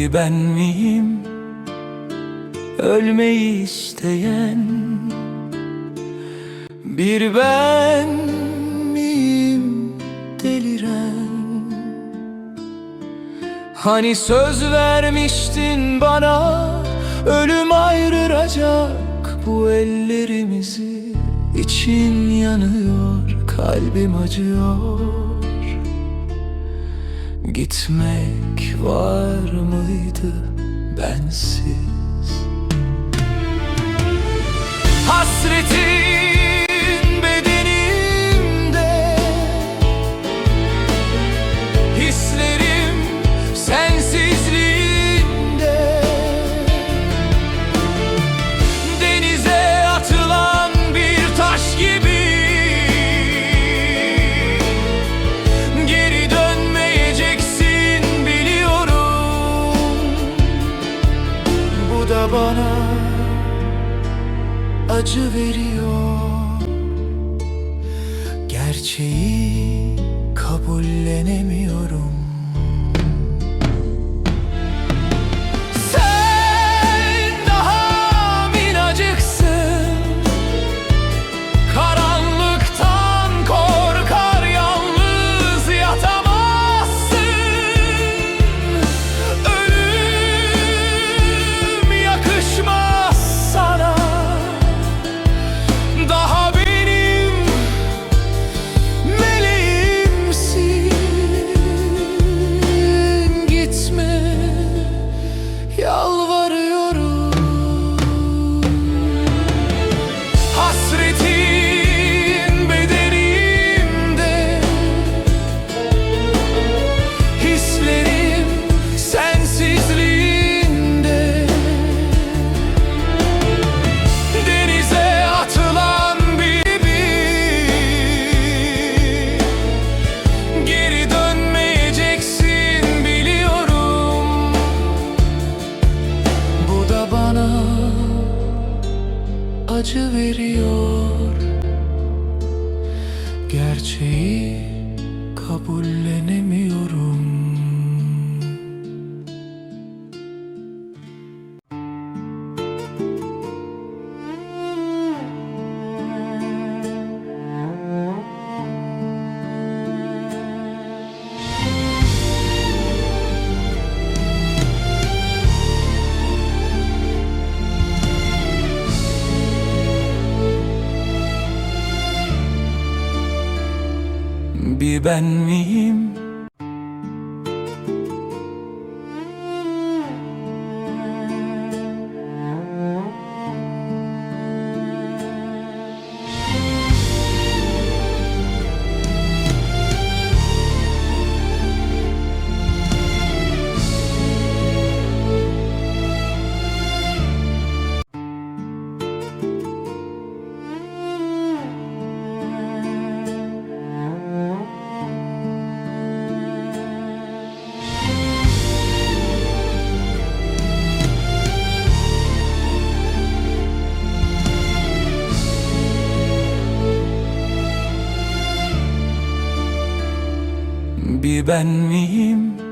Bir ben miyim? Ölmeyi isteyen Bir ben miyim deliren? Hani söz vermiştin bana Ölüm ayıracak bu ellerimizi. İçim yanıyor, kalbim acıyor Gitmek var mıydı bensiz? Hasretin bana acı veriyor. Gerçeği kabullenemiyorum acı veriyor. Gerçeği kabullenemiyorum ben miyim? Bir ben miyim?